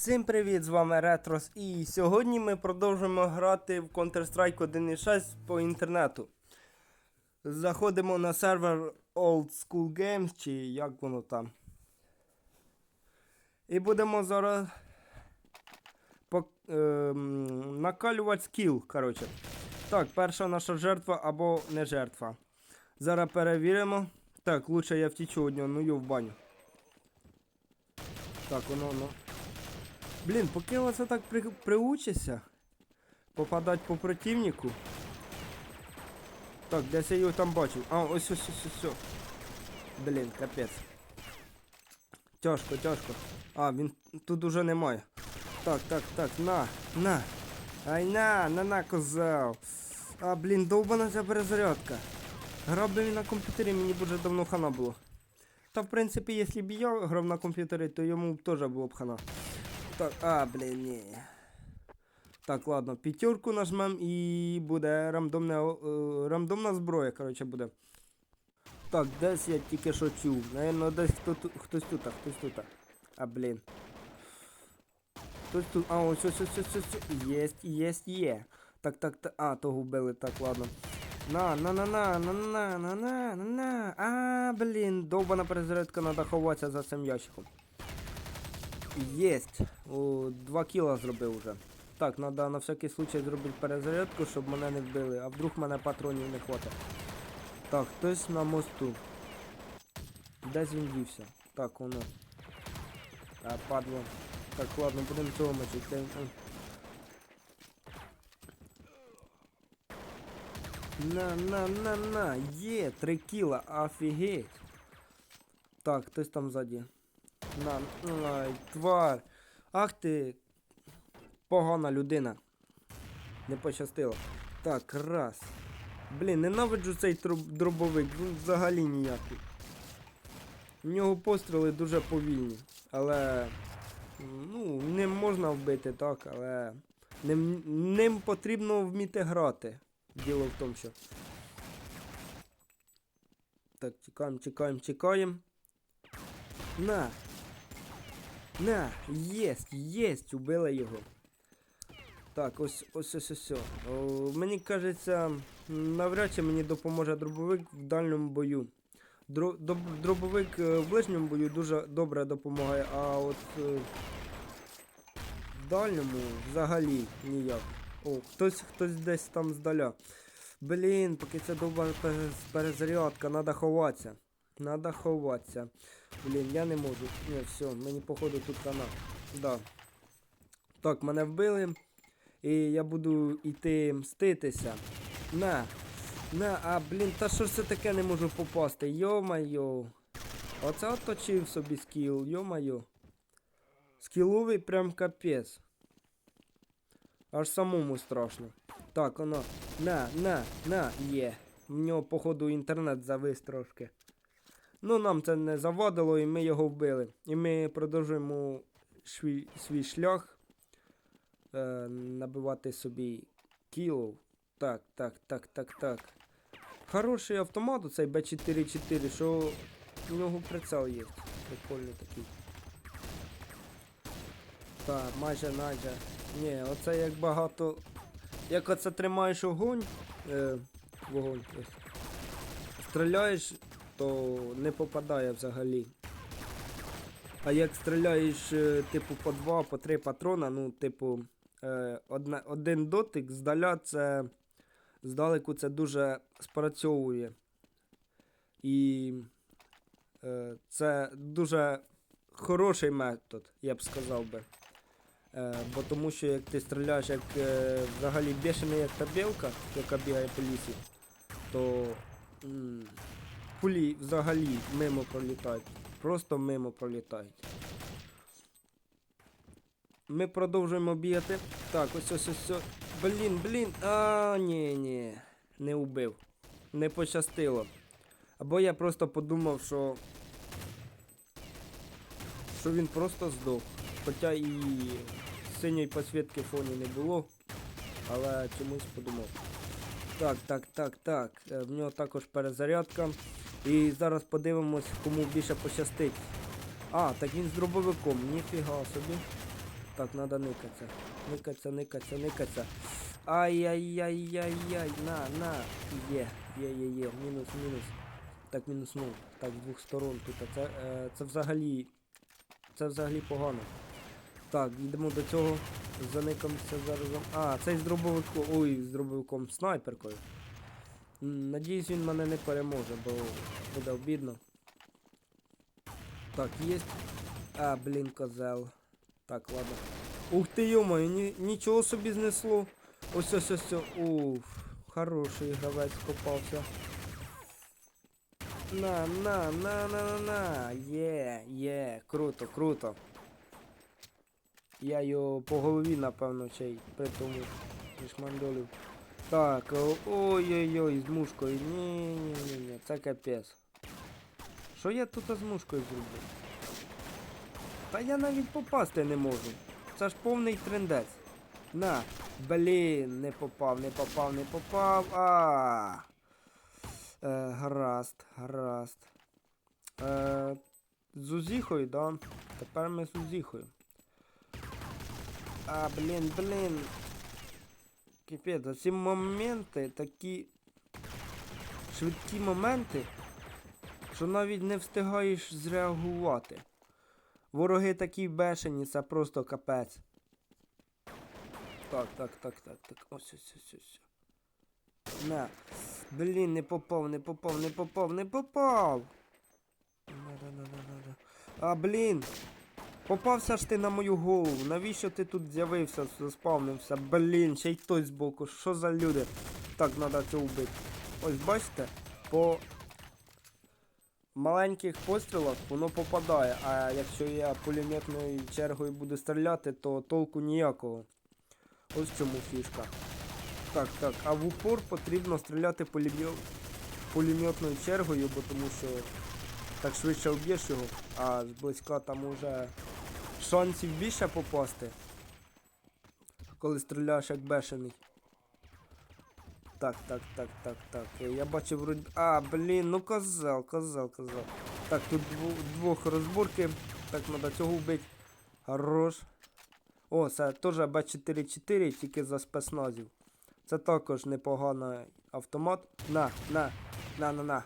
Всім привіт, з вами Ретрос. І сьогодні ми продовжуємо грати в Counter-Strike 1.6 по інтернету. Заходимо на сервер Old School Games, чи як воно там. І будемо зараз пок- ем, накалювати скіл. Коротше. Так, перша наша жертва або не жертва. Зараз перевіримо. Так, лучше я втічу одного, ну йо в баню. Так, воно, воно. Блін, поки оце так при, приучишся попадать по противнику. Так, десь я його там бачив. А, ось ось ось ось. ось. Блін, капець. Тяжко, тяжко. А, він тут уже немає. Так, так, так, на, на. Ай на, на на козав. А, блін, довбана ця перезарядка. Грав би на комп'ютері, мені б вже давно хана було. Та в принципі, якщо б я грав на комп'ютері, то йому б теж було б хана. Так, а, блін, ні. Так, ладно, п'ятерку нажмем і буде рандомна, е, рандомна зброя, коротше, буде. Так, десь я тільки що чув. Наверно, десь хто, хтось тут, хтось тут. А, блін. Хтось тут. А, ось, ось, ось, ось, ось. Єсть, єсть, є. Так, так, так. А, того вбили, так, ладно. На, на, на, на, на, на, на, на, на, на. А, блін, довбана перезарядка, надо ховатися за цим ящиком. Єсть. О, два кіла зробив вже. Так, треба на всякий случай зробити перезарядку, щоб мене не вбили, а вдруг мене патронів не хватить. Так, хтось на мосту. Десь він дівся. Так, воно. А, падло. Так, ладно, будемо цього мочити. Де він? М. На, на, на, на, є, три кіла, офігеть. Так, хтось там ззаді. На, ай, твар. Ах ти. Погана людина. Не пощастило. Так, раз. Блін, ненавиджу цей дробовик, він взагалі ніякий. У нього постріли дуже повільні. Але. Ну, ним можна вбити, так, але. Ним, ним потрібно вміти грати. Діло в тому, що. Так, чекаємо, чекаємо, чекаємо. На. На, єсть, єсть, убили його. Так, ось ось ось ось. О, мені кажеться, навряд чи мені допоможе дробовик в дальньому бою. Дробовик е, в ближньому бою дуже добре допомагає, а от е, в дальньому взагалі ніяк. О, хтось хтось десь там здаля. Блін, поки це перез- перезарядка, треба ховатися. Надо ховатися. Блін, я не можу. Ні, все, мені походу тут хана. Да. Так, мене вбили. І я буду йти мститися. На. На, а блін, та що ж це таке не можу попасти? Йо-майо. Оце оточив собі скіл, йо-майо. Скіловий прям капець. Аж самому страшно. Так, воно. На, на, на, є. В нього, походу, інтернет завис трошки. Ну, нам це не завадило, і ми його вбили. І ми продовжуємо свій, свій шлях е, набивати собі кілов. Так, так, так, так, так. Хороший автомат, оцей Б4-4, що у нього прицел є. Прикольний такий. Так, майже майже. Ні, оце як багато. Як оце тримаєш огонь. Е, вогонь. Стріляєш, то не попадає взагалі. А як стріляєш, е, типу, по два, по три патрона, ну, типу, е, одна, один дотик здаля це. Здалеку це дуже спрацьовує. І е, це дуже хороший метод, я б сказав би. Бо тому що як ти стріляєш як взагалі бешений як та білка, яка бігає по лісі, то пулі взагалі мимо пролітають. Просто мимо пролітають. Ми продовжуємо бігати. Так, ось ось ось. Блін, блін. А, ні, ні. Не убив. Не пощастило. Або я просто подумав, що. Що він просто здох. Хоча і синьої посвідки фоні не було. Але чомусь подумав. Так, так, так, так. Е, В нього також перезарядка. І зараз подивимось, кому більше пощастить. А, так він з дробовиком, ніфіга собі. Так, надо никаться. Никаться, никаться, никаться. Ай-яй-яй-яй-яй. На, на. Є, є, є, є. Мінус, мінус. Так, мінуснув. Так, з двох сторон тут. Це, е, це взагалі. Це взагалі погано. Так, йдемо до цього. Заникаємося зараз. А, цей з дробовиком. Ой, з дробовиком снайперкою. Надіюсь, він мене не переможе, бо буде обідно. Так, є. А, блін, козел. Так, ладно. Ух ти, йомаю, ні, нічого собі знесло. Ось ось ось. Уф, хороший гравець попався. На, на, на, на, на, на. Є, є, круто, круто. Я його по голові, напевно, чей при тому. Так, ой-ой-ой, з мушкою. Ні, ні, ні, ні, це капець. Що я тут з мушкою зроблю? Та я навіть попасти не можу. Це ж повний трендець. На, блін, не попав, не попав, не попав. А. Е, гаразд, гаразд. Е, з Узіхою, да? Тепер ми з Узіхою. А, блін, блін. Капець, ці моменти такі швидкі моменти, що навіть не встигаєш зреагувати. Вороги такі бешені, це просто капець. Так, так, так, так, так. Ось ось ось ось. На. Блін, не попав, не попав, не попав, не попав. А, блін. Попався ж ти на мою голову. Навіщо ти тут з'явився, заспавнився? Блін, ще й той збоку. Що за люди? Так, треба це вбити. Ось бачите, по маленьких пострілах воно попадає, а якщо я пулеметною чергою буду стріляти, то толку ніякого. Ось чому фішка. Так, так, а в упор потрібно стріляти пулемет... пулеметною чергою, бо тому що так швидше вб'єш його, а зблизька там уже шансів більше попасти. Коли стріляєш як бешений. Так, так, так, так, так. Я бачив вроді. А, блін, ну козел, козел, козел. Так, тут дво- двох розборки. Так, треба цього вбити. Хорош. О, це теж Б4-4, тільки за спецназів. Це також непоганий автомат. На, на, на, на, на.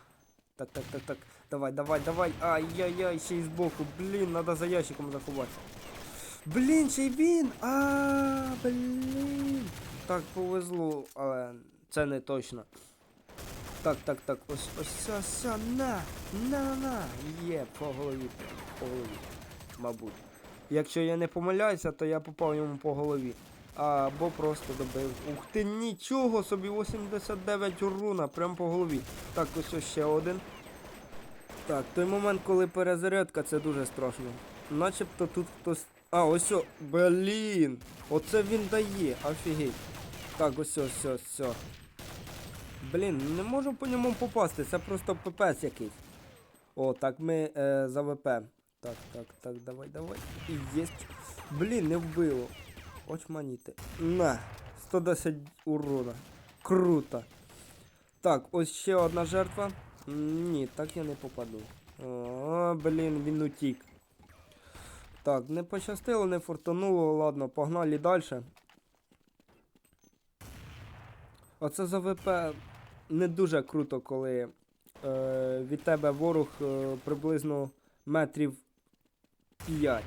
Так, так, так, так. Давай, давай, давай. Ай-яй-яй, ще й збоку. Блін, треба за ящиком заховатися. Блін, ще й він! А, блін. Так повезло, але це не точно. Так, так, так, ось, ось, ся, на, на, на. Є, по голові, по голові, мабуть. Якщо я не помиляюся, то я попав йому по голові. Або просто добив. Ух ти, нічого собі, 89 уруна, прям по голові. Так, ось ось ще один. Так, той момент, коли перезарядка, це дуже страшно. Начебто тут хтось. А, ось о, блін! Оце він дає, офігеть. Так, ось ось ось ось. Блін, не можу по ньому попасти, це просто пипець якийсь. О, так ми е, за ВП. Так, так, так, давай, давай. І єсть. Блін, не вбило. Очманіти. На, 110 урона. Круто. Так, ось ще одна жертва. Ні, так я не попаду. О, блін, він утік. Так, не пощастило, не фортануло, ладно, погнали далі. Оце за ВП не дуже круто, коли е, від тебе ворог е, приблизно метрів 5.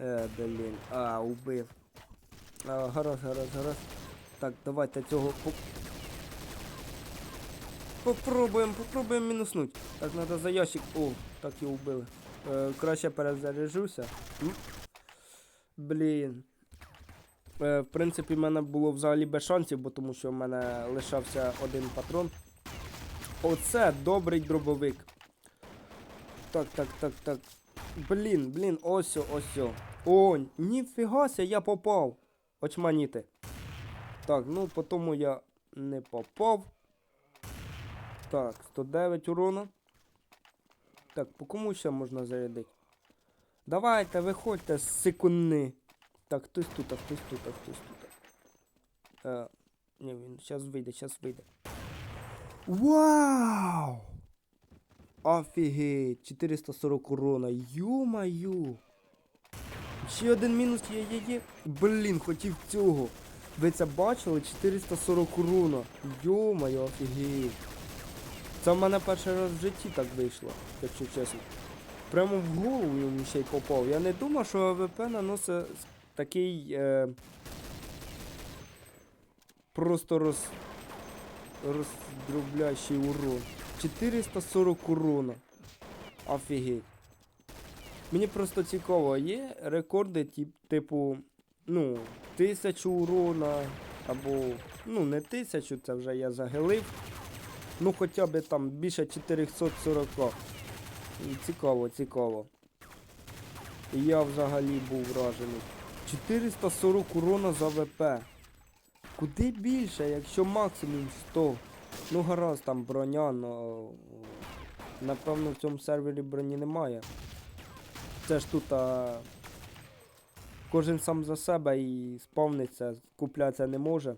Е, блін. А, убив. А, гаразд, гаразд, гаразд. Так, давайте цього. Попробуємо, попробуємо мінуснуть. Так, треба за ящик. О, так і вбили. Е, краще перезаряжуся. Блін. Е, в принципі, в мене було взагалі без шансів, бо тому що в мене лишався один патрон. Оце добрий дробовик. Так, так, так, так. Блін, блін, ось, ось. О, ніфігася, я попав. Очманіти. Так, ну по тому я не попав. Так, 109 урона. Так, по кому ще можна зарядити? Давайте, виходьте з секунди. Так, хтось тут, хтось тут, хтось тут. Е, ні, він зараз вийде, зараз вийде. Вау! Офігеть! 440 урона. Ю-маю! Ще один мінус є, є, є. Блін, хотів цього. Ви це бачили? 440 урона. Йо-моє, офігеть. Це в мене перший раз в житті так вийшло, якщо чесно. Прямо в голову йому ще й попав. Я не думав, що АВП наносить такий. Е... Просто роз... роздробляючий урон. 440 урона. Офігеть. Мені просто цікаво, є рекорди, тип, типу, ну, тисячу урона, або, ну, не тисячу, це вже я загилив. Ну, хоча б там більше 440. І Цікаво, цікаво. Я взагалі був вражений. 440 урона за ВП. Куди більше, якщо максимум 100? Ну гаразд там броня, но напевно в цьому сервері броні немає. Це ж тут а... кожен сам за себе і сповниться, куплятися не може.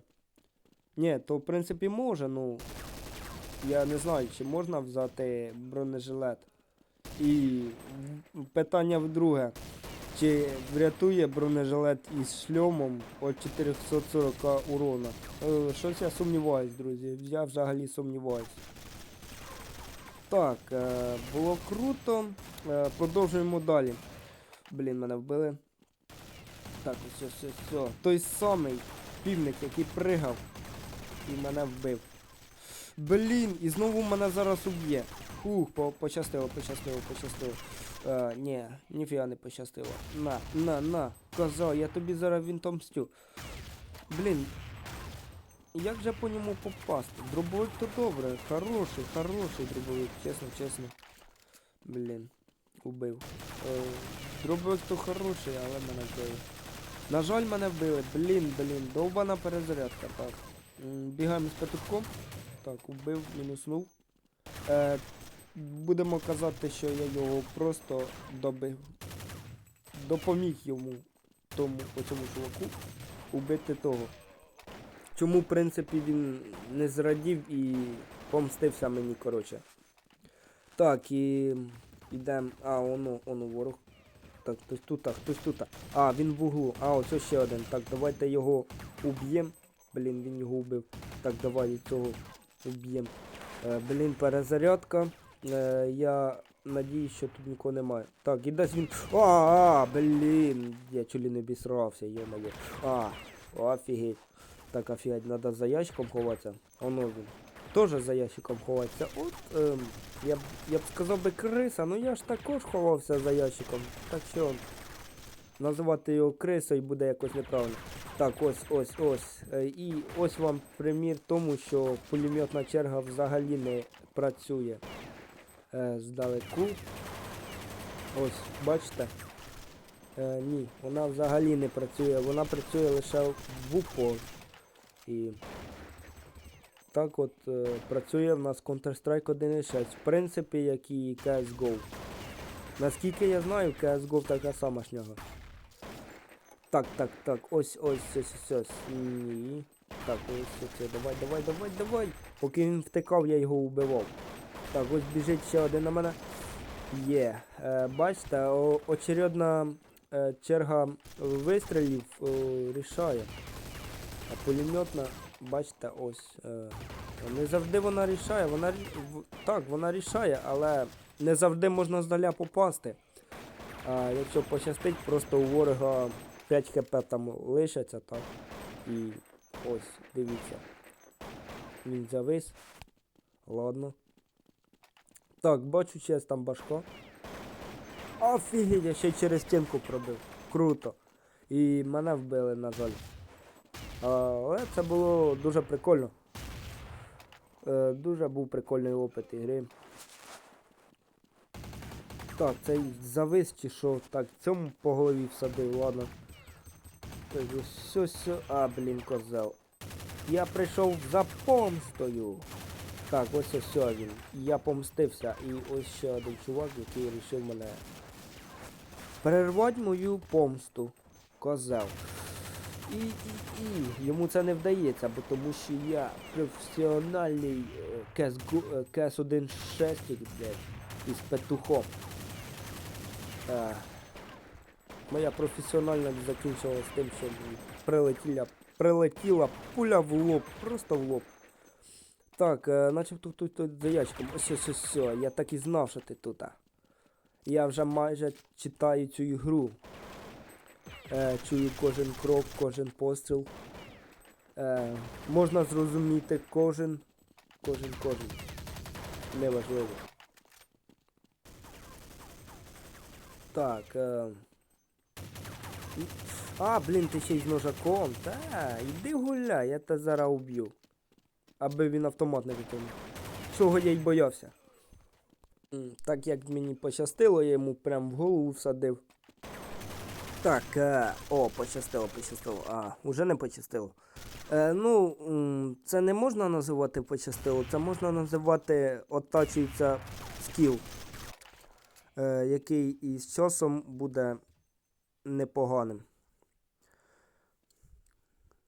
Ні, то в принципі може, ну. Я не знаю, чи можна взяти бронежилет. І питання вдруге. Чи врятує бронежилет із шльомом от 440 урона? Е, щось я сумніваюсь, друзі. Я взагалі сумніваюсь. Так, е, було круто. Е, продовжуємо далі. Блін, мене вбили. Так, ось, ось, ось. Той самий півник, який пригав і мене вбив. Блін, і знову мене зараз уб'є. Ух, по пощастило, пощастило, пощастило. А, ні, ніфіга не пощастило. На, на, на, коза, я тобі зараз вінтом мстю. Блін. Як же по ньому попасти? Дробовик то добре, хороший, хороший дробовик, чесно, чесно. Блін, убив. Е, дробовик то хороший, але мене вбили. На жаль, мене вбили. Блін, блін, довбана перезарядка, так. Бігаємо з петухом. Так, убив, мінуснув. Е, будемо казати, що я його просто добив. Допоміг йому, тому, оцьому чуваку, убити того. Чому, в принципі, він не зрадів і помстився мені, коротше. Так, і йдемо. А, воно, воно ворог. Так, хтось тут, хтось тут. А, він в углу. А, ось ще один. Так, давайте його уб'ємо. Блін, він його убив. Так, давай цього уб'ємо. Е, блін, перезарядка. Е, я надіюсь, що тут нікого немає. Так, і десь він. А, блін. Я чолі не обісрався, йо-моє. А, офігеть. Так, офігеть, треба за ящиком ховатися. Воно він. Теж за ящиком ховатися. От, ем, я б, я б сказав би криса, ну я ж також ховався за ящиком. Так що називати його крисою буде якось неправильно. Так, ось, ось, ось. Е, І ось вам примір тому, що пулеметна черга взагалі не працює е, здалеку. Ось, бачите? Е, ні, вона взагалі не працює, вона працює лише в упор. І так от е, працює в нас Counter-Strike 1.6, в принципі, як і CSGO. Наскільки я знаю, CSGO така сама шняга. Так, так, так, ось, ось, ось, ось, ось. Ні. Так, ось, ось, давай, давай, давай, давай. Поки він втикав, я його вбивав. Так, ось біжить ще один на мене. Є. Е, бачите, очередна е, черга вистрілів о, рішає. А пулеметна, бачите, ось. Е, не завжди вона рішає, вона так, вона рішає, але не завжди можна здаля попасти. А якщо пощастить, просто у ворога 5 хп там лишаться, так. І ось, дивіться. Він завис. Ладно. Так, бачу чес там башко. Офігеть, я ще через стінку пробив. Круто. І мене вбили, на жаль. Але це було дуже прикольно. Е, дуже був прикольний опит ігри. Так, цей завис чи що? Так, цьому по голові всадив, ладно. Ось, ось. А, блін, козел. Я прийшов за помстою. Так, ось все він. Я помстився. І ось ще один чувак, який вирішив мене перервати мою помсту. Козел. І, і, і йому це не вдається, бо тому що я професіональний е, е, кес 1.6, блядь, із петухом. Е, моя професіональна закінчилась тим, що прилетіла, прилетіла пуля в лоб, просто в лоб. Так, е, начебто хтось тут за ящиком. Ось ось, ось, я так і знав, що ти тут. Я вже майже читаю цю ігру. Е, чую кожен крок, кожен постріл. Е, можна зрозуміти кожен, кожен, кожен. Неважливо. Так. Е... А, блін, ти ще й з ножаком. Та, іди гуляй, я тебе зараз уб'ю. Аби він автомат не викинув. Чого я й боявся. Так як мені пощастило, я йому прям в голову всадив. Так, е, о, пощастило, пощастило. А, уже не пощастило. Е, ну, це не можна називати пощастило, це можна називати оттачується скіл, е, який із часом буде непоганим.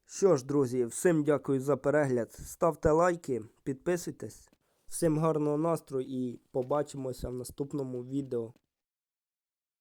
Що ж, друзі, всім дякую за перегляд. Ставте лайки, підписуйтесь. Всім гарного настрою і побачимося в наступному відео.